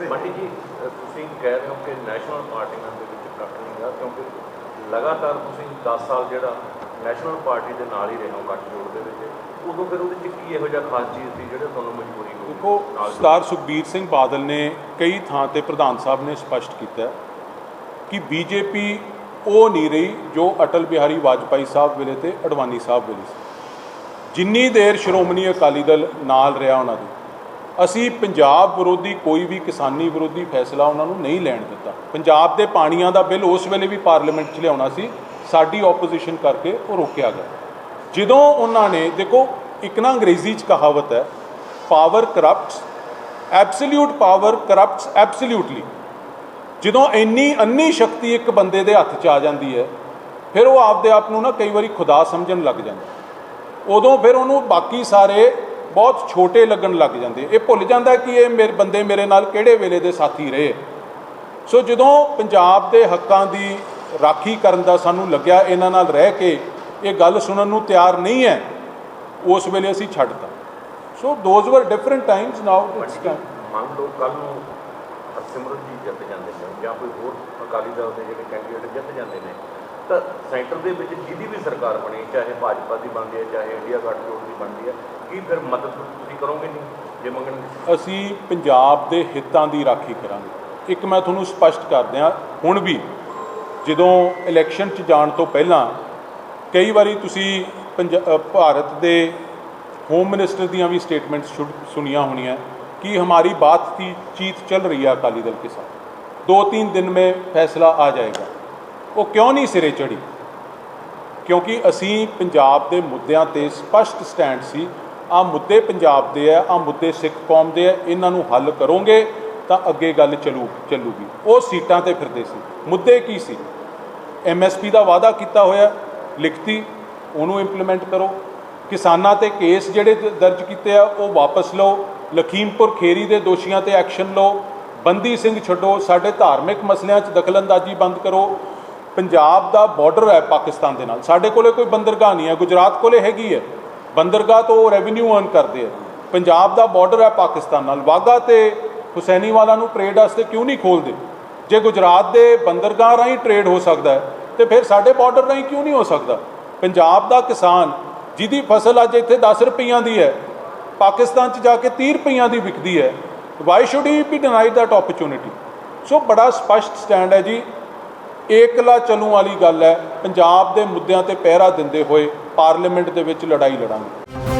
ਮਾਟੀ ਜੀ ਤੁਸੀਂ ਕਹਿ ਰਹੇ ਹੋ ਕਿ ਨੈਸ਼ਨਲ ਪਾਰਟੀਆਂ ਦੇ ਵਿੱਚ ਕੱਟ ਨਹੀਂਗਾ ਕਿਉਂਕਿ ਲਗਾਤਾਰ ਤੁਸੀਂ 10 ਸਾਲ ਜਿਹੜਾ ਨੈਸ਼ਨਲ ਪਾਰਟੀ ਦੇ ਨਾਲ ਹੀ ਰਹੇ ਹੋ ਗੱਠਜੋੜ ਦੇ ਵਿੱਚ ਉਦੋਂ ਫਿਰ ਉਹਦੇ ਚ ਕੀ ਇਹੋ ਜਿਹਾ ਖਾਸ ਚੀਜ਼ ਸੀ ਜਿਹੜੇ ਤੁਹਾਨੂੰ ਮਜਬੂਰੀ ਹੋਈ ਦੇਖੋ ਸਰਦਾਰ ਸੁਖਬੀਰ ਸਿੰਘ ਬਾਦਲ ਨੇ ਕਈ ਥਾਂ ਤੇ ਪ੍ਰਧਾਨ ਸਾਹਿਬ ਨੇ ਸਪਸ਼ਟ ਕੀਤਾ ਕਿ ਬੀਜੇਪੀ ਉਹ ਨਹੀਂ ਰਹੀ ਜੋ ਅਟਲ ਬਿਹਾਰੀ ਵਾਜਪਾਈ ਸਾਹਿਬ ਵੇਲੇ ਤੇ ਅਡਵਾਨੀ ਸਾਹਿਬ ਵੇਲੇ ਸੀ। ਜਿੰਨੀ ਦੇਰ ਸ਼੍ਰੋਮਣੀ ਅਕਾਲੀ ਦਲ ਨਾਲ ਰਿਹਾ ਉਹਨਾਂ ਦੇ ਅਸੀਂ ਪੰਜਾਬ ਵਿਰੋਧੀ ਕੋਈ ਵੀ ਕਿਸਾਨੀ ਵਿਰੋਧੀ ਫੈਸਲਾ ਉਹਨਾਂ ਨੂੰ ਨਹੀਂ ਲੈਣ ਦਿੱਤਾ। ਪੰਜਾਬ ਦੇ ਪਾਣੀਆਂ ਦਾ ਬਿੱਲ ਉਸ ਵੇਲੇ ਵੀ ਪਾਰਲੀਮੈਂਟ 'ਚ ਲਿਆਉਣਾ ਸੀ, ਸਾਡੀ ਆਪੋਜੀਸ਼ਨ ਕਰਕੇ ਉਹ ਰੋਕਿਆ ਗਿਆ। ਜਦੋਂ ਉਹਨਾਂ ਨੇ, ਦੇਖੋ, ਇੱਕ ਨਾ ਅੰਗਰੇਜ਼ੀ 'ਚ ਕਹਾਵਤ ਹੈ power corrupts absolute power corrupts absolutely ਜਦੋਂ ਇੰਨੀ ਅੰਨੀ ਸ਼ਕਤੀ ਇੱਕ ਬੰਦੇ ਦੇ ਹੱਥ 'ਚ ਆ ਜਾਂਦੀ ਹੈ, ਫਿਰ ਉਹ ਆਪਦੇ ਆਪ ਨੂੰ ਨਾ ਕਈ ਵਾਰੀ ਖੁਦਾ ਸਮਝਣ ਲੱਗ ਜਾਂਦਾ। ਉਦੋਂ ਫਿਰ ਉਹਨੂੰ ਬਾਕੀ ਸਾਰੇ ਬਹੁਤ ਛੋਟੇ ਲੱਗਣ ਲੱਗ ਜਾਂਦੇ ਇਹ ਭੁੱਲ ਜਾਂਦਾ ਕਿ ਇਹ ਮੇਰੇ ਬੰਦੇ ਮੇਰੇ ਨਾਲ ਕਿਹੜੇ ਵੇਲੇ ਦੇ ਸਾਥੀ ਰਹੇ। ਸੋ ਜਦੋਂ ਪੰਜਾਬ ਦੇ ਹੱਕਾਂ ਦੀ ਰਾਖੀ ਕਰਨ ਦਾ ਸਾਨੂੰ ਲੱਗਿਆ ਇਹਨਾਂ ਨਾਲ ਰਹਿ ਕੇ ਇਹ ਗੱਲ ਸੁਣਨ ਨੂੰ ਤਿਆਰ ਨਹੀਂ ਹੈ ਉਸ ਵੇਲੇ ਅਸੀਂ ਛੱਡਤਾ। So those were different times now it's ਜੀ, ਮੰਨ ਲਓ ਕੱਲ ਨੂੰ ਹਰਸਿਮਰਤ ਜੀ ਜਿੱਤ ਜਾਂਦੇ ਨੇ ਜਾਂ ਕੋਈ ਹੋਰ ਅਕਾਲੀ ਦਲ ਦੇ ਜਿਹੜੇ ਕੈਂਡੀਡੇਟ ਜਿੱਤ ਜਾਂਦੇ ਨੇ ਤਾਂ ਸੈਂਟਰ ਦੇ ਵਿੱਚ ਜਿਹਦੀ ਵੀ ਸਰਕਾਰ ਬਣੀ ਚਾਹੇ ਭਾਜਪਾ ਦੀ ਬਣਦੀ ਹੈ ਚਾਹੇ ਇੰਡੀਆ ਗੱਠਜੋੜ ਦੀ ਬਣਦੀ ਹੈ ਕੀ ਫਿਰ ਮਦਦ ਤੁਸੀਂ ਕਰੋਗੇ ਨਹੀਂ ਜੇ ਮੰਗਣਗੇ ਅਸੀਂ ਪੰਜਾਬ ਦੇ ਹਿੱਤਾਂ ਦੀ ਰਾਖੀ ਕਰਾਂਗੇ ਇੱਕ ਮੈਂ ਤੁਹਾਨੂੰ ਸਪਸ਼ਟ ਕਰ ਦਿਆਂ ਹੁਣ ਵੀ ਜਦੋਂ ਇਲੈਕਸ਼ਨ 'ਚ ਜਾਣ ਤੋਂ ਪਹਿਲਾਂ ਕਈ ਵਾਰੀ ਤੁਸੀਂ ਪੰਜ- ਅ, ਭਾਰਤ ਦੇ ਹੋਮ ਮਿਨਿਸਟਰ ਦੀਆਂ ਵੀ ਸਟੇਟਮੈਂਟਸ ਸੁਣੀਆਂ ਹੋਣੀਆਂ ਕਿ ਹਮਾਰੀ ਬਾਤ की चीत चल रही है अकाली दल के साथ दो तीन दिन में फैसला आ जाएगा ਉਹ ਕਿਉਂ ਨਹੀਂ ਸਿਰੇ ਚੜੀ ਕਿਉਂਕਿ ਅਸੀਂ ਪੰਜਾਬ ਦੇ ਮੁੱਦਿਆਂ ਤੇ ਸਪਸ਼ਟ ਸਟੈਂਡ ਸੀ ਆ ਮੁੱਦੇ ਪੰਜਾਬ ਦੇ ਆ ਆ ਮੁੱਦੇ ਸਿੱਖ ਕੌਮ ਦੇ ਆ, ਇਹਨਾਂ ਨੂੰ ਹੱਲ ਕਰੋਗੇ ਤਾਂ ਅੱਗੇ ਗੱਲ ਚੱਲੂ, ਚੱਲੂਗੀ। ਉਹ ਸੀਟਾਂ ਤੇ ਫਿਰਦੇ ਸੀ। ਮੁੱਦੇ ਕੀ ਸੀ? ਐਮਐਸਪੀ ਦਾ ਵਾਅਦਾ ਕੀਤਾ ਹੋਇਆ, ਲਿਖਤੀ, ਉਹਨੂੰ ਇੰਪਲੀਮੈਂਟ ਕਰੋ। ਕਿਸਾਨਾਂ ਤੇ ਕੇਸ ਜਿਹੜੇ ਦਰਜ ਕੀਤੇ ਆ, ਉਹ ਵਾਪਸ ਲਓ। ਲਖੀਮਪੁਰ ਖੇਰੀ ਦੇ ਦੋਸ਼ੀਆਂ ਤੇ ਐਕਸ਼ਨ ਲਓ। ਬੰਦੀ ਸਿੰਘ ਛੱਡੋ, ਸਾਡੇ ਧਾਰਮਿਕ ਮਸਲਿਆਂ 'ਚ ਦਖਲਅੰਦਾਜ਼ੀ ਬੰਦ ਕਰੋ। ਪੰਜਾਬ ਦਾ ਬਾਰਡਰ ਹੈ ਪਾਕਿਸਤਾਨ ਦੇ ਨਾਲ। ਸਾਡੇ ਕੋਲੇ ਕੋਈ ਬੰਦਰਗਾਹ ਨਹੀਂ ਹੈ। ਗੁਜਰਾਤ ਕੋਲੇ ਹੈਗੀ ਹੈ। ਬੰਦਰਗਾਹ ਤੋਂ ਉਹ ਰੈਵਨਿਊ ਅਰਨ ਕਰਦੇ ਆ। ਪੰਜਾਬ ਦਾ ਬਾਰਡਰ ਹੈ ਪਾਕਿਸਤਾਨ ਨਾਲ। ਵਾਗਾ ਤੇ ਹੁਸੈਨੀਵਾਲਾ ਨੂੰ ਟ੍ਰੇਡ ਵਾਸਤੇ ਕਿਉਂ ਨਹੀਂ ਖੋਲਦੇ? ਜੇ ਗੁਜਰਾਤ ਦੇ ਬੰਦਰਗਾਹ ਰਾਹੀਂ ਟ੍ਰੇਡ ਹੋ ਸਕਦਾ ਹੈ, ਤੇ ਫਿਰ ਸਾਡੇ ਬਾਰਡਰ ਰਾਹੀਂ ਕਿਉਂ ਨਹੀਂ ਹੋ ਸਕਦਾ? ਪੰਜਾਬ ਦਾ ਕਿਸਾਨ ਜਿਹਦੀ ਫਸਲ ਅੱਜ ਇੱਥੇ 10 ਰੁਪਈਆਂ ਦੀ ਹੈ, ਪਾਕਿਸਤਾਨ 'ਚ ਜਾ ਕੇ 30 ਰੁਪਈਆਂ ਦੀ ਵਿਕਦੀ ਹੈ why should he be denied that opportunity so ਬੜਾ ਸਪਸ਼ਟ ਸਟੈਂਡ ਹੈ ਜੀ। ਏਕਲਾ ਚੱਲੂ ਵਾਲੀ ਗੱਲ ਹੈ, ਪੰਜਾਬ ਦੇ ਮੁੱਦਿਆਂ ਤੇ ਪਹਿਰਾ ਦਿੰਦੇ ਹੋਏ ਪਾਰਲੀਮੈਂਟ ਦੇ ਵਿੱਚ ਲੜਾਈ ਲੜਾਂਗੇ।